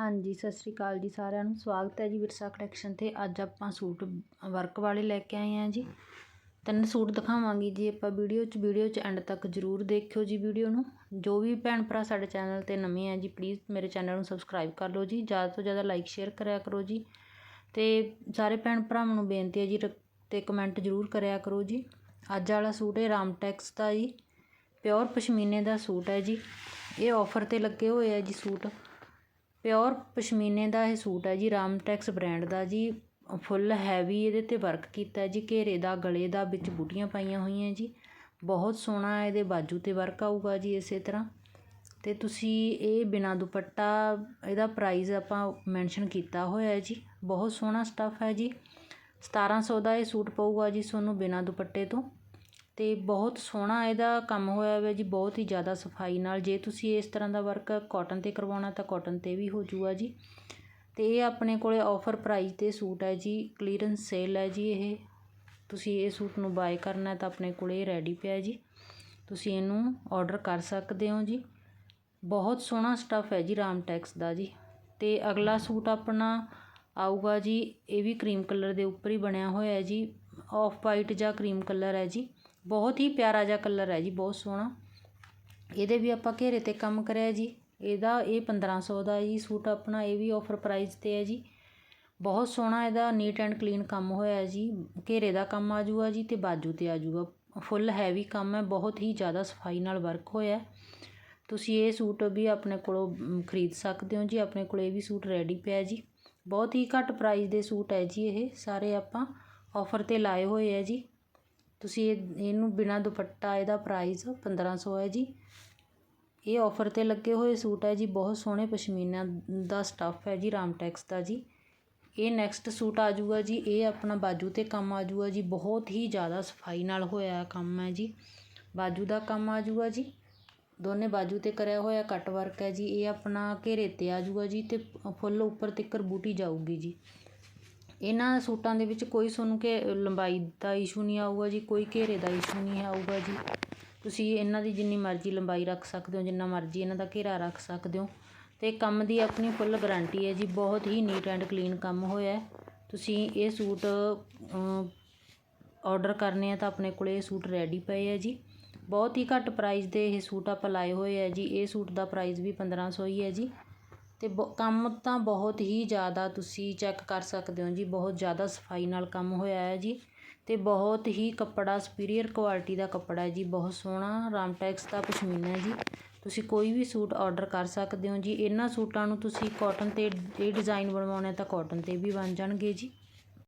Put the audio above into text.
ਹਾਂਜੀ, ਸਤਿ ਸ਼੍ਰੀ ਅਕਾਲ ਜੀ ਸਾਰਿਆਂ ਨੂੰ। ਸਵਾਗਤ ਹੈ ਜੀ ਵਿਰਸਾ ਕਲੈਕਸ਼ਨ 'ਤੇ। ਅੱਜ ਆਪਾਂ ਸੂਟ ਵਰਕ ਵਾਲੇ ਲੈ ਕੇ ਆਏ ਹਾਂ ਜੀ। ਤਿੰਨ ਸੂਟ ਦਿਖਾਵਾਂਗੀ ਜੀ। ਆਪਾਂ ਵੀਡੀਓ 'ਚ ਵੀਡੀਓ 'ਚ ਐਂਡ ਤੱਕ ਜ਼ਰੂਰ ਦੇਖਿਓ ਜੀ ਵੀਡੀਓ ਨੂੰ। ਜੋ ਵੀ ਭੈਣ ਭਰਾ ਸਾਡੇ ਚੈਨਲ 'ਤੇ ਨਵੇਂ ਆ ਜੀ ਪਲੀਜ਼ ਮੇਰੇ ਚੈਨਲ ਨੂੰ ਸਬਸਕ੍ਰਾਈਬ ਕਰ ਲਓ ਜੀ। ਜ਼ਿਆਦਾ ਤੋਂ ਜ਼ਿਆਦਾ ਲਾਈਕ ਸ਼ੇਅਰ ਕਰਿਆ ਕਰੋ ਜੀ। ਤੇ ਸਾਰੇ ਭੈਣ ਭਰਾਵਾਂ ਨੂੰ ਬੇਨਤੀ ਹੈ ਜੀ, ਰ- ਤੇ ਕਮੈਂਟ ਜ਼ਰੂਰ ਕਰਿਆ ਕਰੋ ਜੀ। ਅੱਜ ਵਾਲਾ ਸੂਟ ਹੈ ਰਾਮਟੈਕਸ ਦਾ ਜੀ। ਪਿਓਰ ਪਸ਼ਮੀਨੇ ਦਾ ਸੂਟ ਹੈ ਜੀ। ਇਹ ਆਫਰ ਤੇ ਲੱਗੇ ਹੋਏ ਆ ਜੀ ਸੂਟ। ਪਿਓਰ ਪਸ਼ਮੀਨੇ ਦਾ ਇਹ ਸੂਟ ਹੈ ਜੀ, ਰਾਮਟੈਕਸ ਬ੍ਰੈਂਡ ਦਾ ਜੀ, ਫੁੱਲ ਹੈਵੀ ਇਹਦੇ ਤੇ ਵਰਕ ਕੀਤਾ ਜੀ, ਘੇਰੇ ਦਾ, ਗਲੇ ਦਾ, ਵਿੱਚ ਬੂਟੀਆਂ ਪਾਈਆਂ ਹੋਈਆਂ ਜੀ। ਬਹੁਤ ਸੋਹਣਾ ਇਹਦੇ ਬਾਜੂ ਤੇ ਵਰਕ ਆਊਗਾ ਜੀ ਇਸੇ ਤਰ੍ਹਾਂ। ਅਤੇ ਤੁਸੀਂ ਇਹ ਬਿਨਾਂ ਦੁਪੱਟਾ ਇਹਦਾ ਪ੍ਰਾਈਜ਼ ਆਪਾਂ ਮੈਂਸ਼ਨ ਕੀਤਾ ਹੋਇਆ ਜੀ। ਬਹੁਤ ਸੋਹਣਾ ਸਟੱਫ ਹੈ ਜੀ। 1700 ਦਾ ਇਹ ਸੂਟ ਪਊਗਾ ਜੀ ਤੁਹਾਨੂੰ ਬਿਨਾਂ ਦੁਪੱਟੇ ਤੋਂ। ਅਤੇ ਬਹੁਤ ਸੋਹਣਾ ਇਹਦਾ ਕੰਮ ਹੋਇਆ ਵਾ ਜੀ, ਬਹੁਤ ਹੀ ਜ਼ਿਆਦਾ ਸਫ਼ਾਈ ਨਾਲ। ਜੇ ਤੁਸੀਂ ਇਸ ਤਰ੍ਹਾਂ ਦਾ ਵਰਕ ਕੋਟਨ ਤੇ ਕਰਵਾਉਣਾ, ਤਾਂ ਕੋਟਨ ਤੇ ਵੀ ਹੋਜੂਗਾ ਜੀ। ਅਤੇ ਇਹ ਆਪਣੇ ਕੋਲ ਔਫਰ ਪ੍ਰਾਈਜ਼ ਤੇ ਸੂਟ ਹੈ ਜੀ ਕਲੀਅਰੈਂਸ ਸੇਲ ਹੈ ਜੀ ਇਹ। ਤੁਸੀਂ ਇਹ ਸੂਟ ਨੂੰ ਬਾਏ ਕਰਨਾ ਤਾਂ ਆਪਣੇ ਕੋਲ ਇਹ ਰੈਡੀ ਪਿਆ ਜੀ। ਤੁਸੀਂ ਇਹਨੂੰ ਔਡਰ ਕਰ ਸਕਦੇ ਹੋ ਜੀ। ਬਹੁਤ ਸੋਹਣਾ ਸਟੱਫ ਹੈ ਜੀ ਰਾਮਟੈਕਸ ਦਾ ਜੀ। ਅਤੇ ਅਗਲਾ ਸੂਟ ਆਪਣਾ ਆਊਗਾ ਜੀ, ਇਹ ਵੀ ਕਰੀਮ ਕਲਰ ਦੇ ਉੱਪਰ ਹੀ ਬਣਿਆ ਹੋਇਆ ਹੈ ਜੀ। ਆਫ ਵਾਈਟ ਜਾਂ ਕਰੀਮ ਕਲਰ ਹੈ ਜੀ। ਬਹੁਤ ਹੀ ਪਿਆਰਾ ਜਿਹਾ ਕਲਰ ਹੈ ਜੀ, ਬਹੁਤ ਸੋਹਣਾ। ਇਹਦੇ ਵੀ ਆਪਾਂ ਘੇਰੇ ਤੇ ਕੰਮ ਕਰਿਆ ਜੀ। ਇਹਦਾ ਇਹ 1500 ਦਾ ਜੀ ਸੂਟ ਆਪਣਾ, ਇਹ ਵੀ ਆਫਰ ਪ੍ਰਾਈਜ਼ ਤੇ ਹੈ ਜੀ। ਬਹੁਤ ਸੋਹਣਾ ਇਹਦਾ ਨੀਟ ਐਂਡ ਕਲੀਨ ਕੰਮ ਹੋਇਆ ਜੀ। ਘੇਰੇ ਦਾ ਕੰਮ ਆ ਜੂਗਾ ਜੀ ਅਤੇ ਬਾਜੂ ਤੇ ਆ ਜੂਗਾ ਫੁੱਲ ਹੈਵੀ ਕੰਮ ਹੈ, ਬਹੁਤ ਹੀ ਜ਼ਿਆਦਾ ਸਫ਼ਾਈ ਨਾਲ ਵਰਕ ਹੋਇਆ। ਤੁਸੀਂ ਇਹ ਸੂਟ ਵੀ ਆਪਣੇ ਕੋਲੋਂ ਖਰੀਦ ਸਕਦੇ ਹੋ ਜੀ। ਆਪਣੇ ਕੋਲ ਇਹ ਵੀ ਸੂਟ ਰੈਡੀ ਪਿਆ ਜੀ। ਬਹੁਤ ਹੀ ਘੱਟ ਪ੍ਰਾਈਸ ਦੇ ਸੂਟ ਹੈ ਜੀ ਇਹ, ਸਾਰੇ ਆਪਾਂ ਆਫਰ ਤੇ ਲਾਏ ਹੋਏ ਹੈ ਜੀ। ਤੁਸੀਂ ਇਹ, ਇਹਨੂੰ ਬਿਨਾਂ ਦੁਪੱਟਾ ਇਹਦਾ ਪ੍ਰਾਈਜ਼ ਪੰਦਰਾਂ ਸੌ ਹੈ ਜੀ। ਇਹ ਔਫਰ ਤੇ ਲੱਗੇ ਹੋਏ ਸੂਟ ਹੈ ਜੀ, ਬਹੁਤ ਸੋਹਣੇ ਪਸ਼ਮੀਨਾ ਦਾ ਸਟੱਫ ਹੈ ਜੀ ਰਾਮਟੈਕਸ ਦਾ ਜੀ। ਇਹ ਨੈਕਸਟ ਸੂਟ ਆ ਜਾਊਗਾ ਜੀ, ਇਹ ਆਪਣਾ ਬਾਜੂ ਤੇ ਕੰਮ ਆ ਜਾਊਗਾ ਜੀ, ਬਹੁਤ ਹੀ ਜ਼ਿਆਦਾ ਸਫ਼ਾਈ ਨਾਲ ਹੋਇਆ ਕੰਮ ਹੈ ਜੀ। ਬਾਜੂ ਦਾ ਕੰਮ ਆ ਜਾਊਗਾ ਜੀ, ਦੋਨੇ ਬਾਜੂ ਤੇ ਕਰਿਆ ਹੋਇਆ ਕੱਟ ਵਰਕ ਹੈ ਜੀ, ਇਹ ਆਪਣਾ ਘੇਰੇ ਤੇ ਆ ਜਾਊਗਾ ਜੀ ਅਤੇ ਫੁੱਲ ਉੱਪਰ ਤਿੱਕਰ ਬੂਟੀ ਜਾਊਗੀ ਜੀ। ਇਹਨਾਂ ਸੂਟਾਂ ਦੇ ਵਿੱਚ ਕੋਈ ਤੁਹਾਨੂੰ ਘੇ ਲੰਬਾਈ ਦਾ ਇਸ਼ੂ ਨਹੀਂ ਆਊਗਾ ਜੀ, ਕੋਈ ਘੇਰੇ ਦਾ ਇਸ਼ੂ ਨਹੀਂ ਆਊਗਾ ਜੀ। ਤੁਸੀਂ ਇਹਨਾਂ ਦੀ ਜਿੰਨੀ ਮਰਜ਼ੀ ਲੰਬਾਈ ਰੱਖ ਸਕਦੇ ਹੋ, ਜਿੰਨਾ ਮਰਜ਼ੀ ਇਹਨਾਂ ਦਾ ਘੇਰਾ ਰੱਖ ਸਕਦੇ ਹੋ। ਅਤੇ ਕੰਮ ਦੀ ਆਪਣੀ ਫੁੱਲ ਗਰੰਟੀ ਹੈ ਜੀ, ਬਹੁਤ ਹੀ ਨੀਟ ਐਂਡ ਕਲੀਨ ਕੰਮ ਹੋਇਆ ਤੁਸੀਂ ਇਹ ਸੂਟ ਔਡਰ ਕਰਨੇ ਆ ਤਾਂ ਆਪਣੇ ਕੋਲ ਇਹ ਸੂਟ ਰੈਡੀ ਪਏ ਹੈ ਜੀ। ਬਹੁਤ ਹੀ ਘੱਟ ਪ੍ਰਾਈਸ ਦੇ ਇਹ ਸੂਟ ਆਪਾਂ ਲਾਏ ਹੋਏ ਹੈ ਜੀ। ਇਹ ਸੂਟ ਦਾ ਪ੍ਰਾਈਸ ਵੀ 1500 ਹੀ ਹੈ ਜੀ। ਅਤੇ ਬ- ਕੰਮ ਤਾਂ ਬਹੁਤ ਹੀ ਜ਼ਿਆਦਾ ਤੁਸੀਂ ਚੈੱਕ ਕਰ ਸਕਦੇ ਹੋ ਜੀ, ਬਹੁਤ ਜ਼ਿਆਦਾ ਸਫ਼ਾਈ ਨਾਲ ਕੰਮ ਹੋਇਆ ਹੈ ਜੀ ਅਤੇ ਬਹੁਤ ਹੀ ਕੱਪੜਾ ਸੁਪੀਰੀਅਰ ਕੁਆਲਿਟੀ ਦਾ ਕੱਪੜਾ ਹੈ ਜੀ, ਬਹੁਤ ਸੋਹਣਾ ਰਾਮਟੈਕਸ ਦਾ ਪਸ਼ਮੀਨਾ ਜੀ। ਤੁਸੀਂ ਕੋਈ ਵੀ ਸੂਟ ਔਡਰ ਕਰ ਸਕਦੇ ਹੋ ਜੀ, ਇਹਨਾਂ ਸੂਟਾਂ ਨੂੰ ਤੁਸੀਂ ਕੋਟਨ ਤੇ ਇਹ ਡਿਜ਼ਾਇਨ ਬਣਵਾਉਣੇ ਤਾਂ ਕੋਟਨ ਤੇ ਵੀ ਬਣ ਜਾਣਗੇ ਜੀ।